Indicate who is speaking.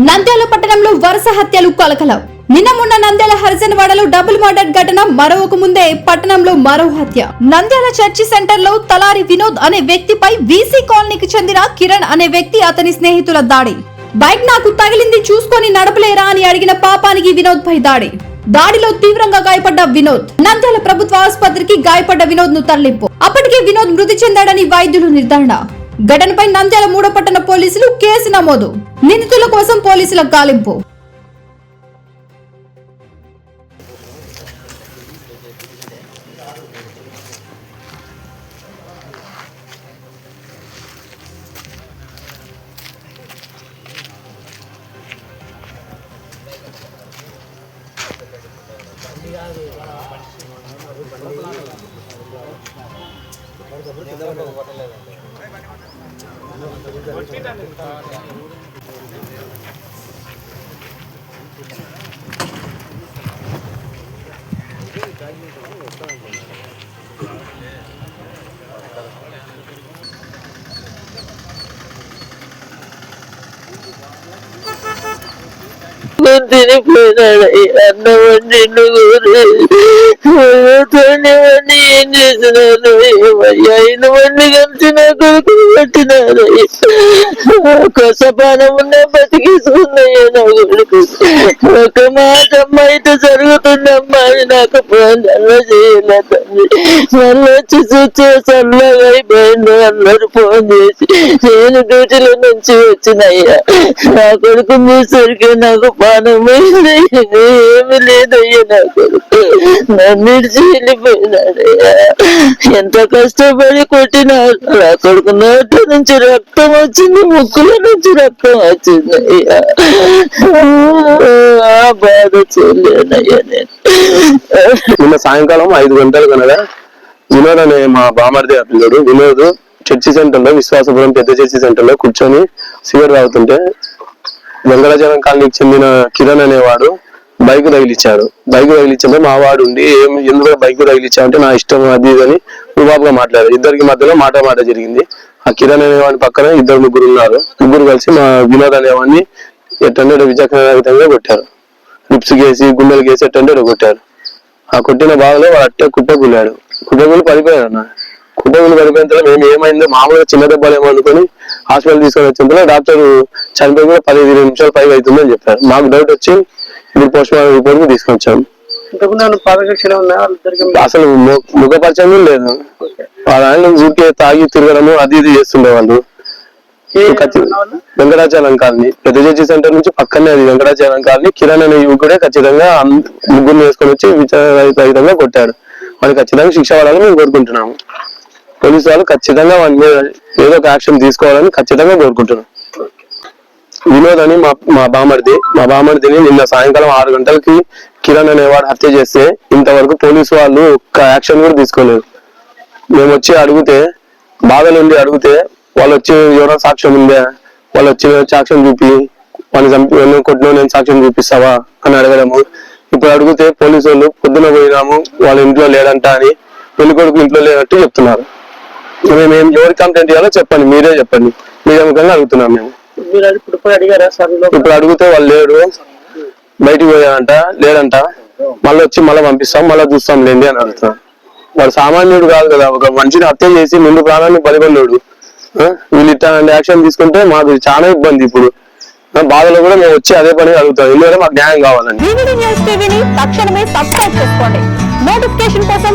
Speaker 1: నంద్యాల పట్టణంలో వరుస హత్యలు కలకలం. నిన్న మొన్న నంద్యాల హరిజనవాడలో డబుల్ మర్డర్ ఘటన మరొక ముందే పట్టణంలో మరో హత్య. నంద్యాల చర్చి సెంటర్లో తలారి వినోద్ అనే వ్యక్తిపై వీసీ కాలనీకి చెందిన కిరణ్ అనే వ్యక్తి అతని స్నేహితుల దాడి. బైక్ నాకు తగిలింది చూసుకొని నడపలేరా అని అడిగిన పాపానికి వినోద్ పై దాడి. దాడిలో తీవ్రంగా గాయపడ్డ వినోద్. నంద్యాల ప్రభుత్వ ఆసుపత్రికి గాయపడ్డ వినోద్ను తరలింపు. అప్పటికే వినోద్ మృతి చెందాడని వైద్యులు నిర్ధారణ. ఘటనపై నంద్యాల మూడో పట్టణ పోలీసులు కేసు నమోదు. నిందితుల కోసం పోలీసుల గాలింపు.
Speaker 2: తినిపోయినాడు అన్నవన్నీ తోనివన్నీ ఏం చేసినాను ఏమయ్యా ఇనవన్నీ కలిసి నా కొడుకు పెట్టినారు. కొసపానం ఉన్న నా కొడుకు ఒక మాట అమ్మా ఇటు జరుగుతుందమ్మా అని నాకు ఫోన్ చేయలే మళ్ళీ వచ్చి చూచే చల్లగా అయిపోయింది అందరూ ఫోన్ చేసి నేను డ్యూటీల నుంచి వచ్చినయ్యా. నా కొడుకు చూసరికి నాకు పానం ఏమి లేదయ్యా నా కొడుకు. నన్ను వెళ్ళిపోయినాడయ్యా. ఎంత కష్టపడి కొట్టినాడు నా కొడుకు నోట నుంచి రక్తం వచ్చింది. ముక్కుల నుంచి రక్తం వచ్చింది అయ్యా బాధ నేను
Speaker 3: నిన్న సాయంకాలం ఐదు గంటలు కనగా వినోద్ అనే మా బామర్ది పిల్లడు వినోద్ చర్చి సెంటర్లో విశ్వాసపురం పెద్ద చర్చి సెంటర్లో కూర్చొని సిగరెట్ తాగుతుంటే వెంకటాచలం కాలనీకి చెందిన కిరణ్ అనేవాడు బైక్ తగిలిచ్చాడు బైక్ తగిలిచ్చింటే మా వాడు ఉండి ఏం ఎందుకు బైక్ తగిలిచ్చా అంటే నా ఇష్టం అది ఇది అని రుబాబుగా మాట్లాడారు. ఇద్దరికి మధ్యలో మాట మాట జరిగింది. ఆ కిరణ్ అనేవాడిని పక్కన ఇద్దరు ముగ్గురు ఉన్నారు. ముగ్గురు కలిసి మా వినోద్ అనేవాడిని ఎట్టంటే విచక్షణారహితంగా కొట్టారు. లిప్స్ గేసి గుండెలు గేసి ఎట్టంటే కొట్టారు. ఆ కొట్టిన బాధలో వాడు అట్టే కుట్టకూలాడు కుట్టకూలి పడిపోయాడు అన్న. కుటుంబం పడిపోయిన తర్వాత మేము ఏమైందో మామూలుగా చిన్న దెబ్బలు ఏమో అనుకుని హాస్పిటల్ తీసుకొని వచ్చిన డాక్టర్ చనిపోయి కూడా పదిహేను నిమిషాలు పైగా అవుతుందని చెప్పారు. మాకు డౌట్ వచ్చి ఇప్పుడు పోస్ట్ మార్టం రిపోర్ట్ తీసుకొచ్చాం.
Speaker 4: ఇంతకుముందు
Speaker 3: అసలు ము- ముఖ పరిచయం లేదు. ఊరికే తాగి తిరగడము అది ఇది చేస్తుండే వాళ్ళు. వెంకటాచలం కాలనీ. పెద్ద చర్చి సెంటర్ నుంచి పక్కనే అది వెంకటాచలం కాలనీ. కిరణ్ అనే యువకుడే ఖచ్చితంగా ముగ్గురు వేసుకొని వచ్చి విచారరహితంగా కొట్టాడు. వాడికి ఖచ్చితంగా శిక్ష పడాలని మేము కోరుకుంటున్నాము. పోలీసు వాళ్ళు ఖచ్చితంగా వాడి మీద ఏదో ఒక యాక్షన్ తీసుకోవాలని ఖచ్చితంగా కోరుకుంటున్నాం. వినోద్ అని మా మా బామర్ది మా బామర్దిని నిన్న సాయంకాలం ఆరు గంటలకి కిరణ్ అనేవాడు హత్య చేస్తే ఇంతవరకు పోలీసు వాళ్ళు ఒక్క యాక్షన్ కూడా తీసుకోలేదు. మేము వచ్చి అడిగితే బాధలు ఉండి అడిగితే వాళ్ళు వచ్చి ఎవరో సాక్ష్యం ఉందా? వాళ్ళు వచ్చి సాక్ష్యం చూపి వాళ్ళు చంపి నువ్వు కొట్టిన నేను సాక్ష్యం చూపిస్తావా అని అడగడము. ఇప్పుడు అడిగితే పోలీసు వాళ్ళు పొద్దున పోయినాము వాళ్ళ ఇంట్లో లేడంట అని పెళ్ళి కొడుకు ఇంట్లో లేనట్టు చెప్తున్నారు. మేము ఏం ఎవరి కంప్లైంట్ ఇవ్వాలో చెప్పండి మీరే చెప్పండి. మీరే ముఖంగా అడుగుతున్నాం మేము.
Speaker 4: ఇప్పుడు
Speaker 3: అడిగితే వాళ్ళు లేడు బయటికి పోయాడంట లేడంట మళ్ళీ వచ్చి మళ్ళీ పంపిస్తాం మళ్ళీ చూస్తాం లేండి అని అడుగుతాం వాడు సామాన్యుడు కాదు కదా ఒక మనిషిని హత్య చేసి ముందు ప్రాణాన్ని బలిగొన్నాడు ఆ? వీళ్ళు ఇట్లా యాక్షన్ తీసుకుంటే మాకు చాలా ఇబ్బంది ఇప్పుడు. బాధలో కూడా మేము వచ్చి అదే పని అడుగుతాం. ఎందుకంటే మాకు న్యాయం
Speaker 1: కావాలండి తక్షణమే సబ్స్క్రైబ్ చేసుకోండి. నోటిఫికేషన్ కోసం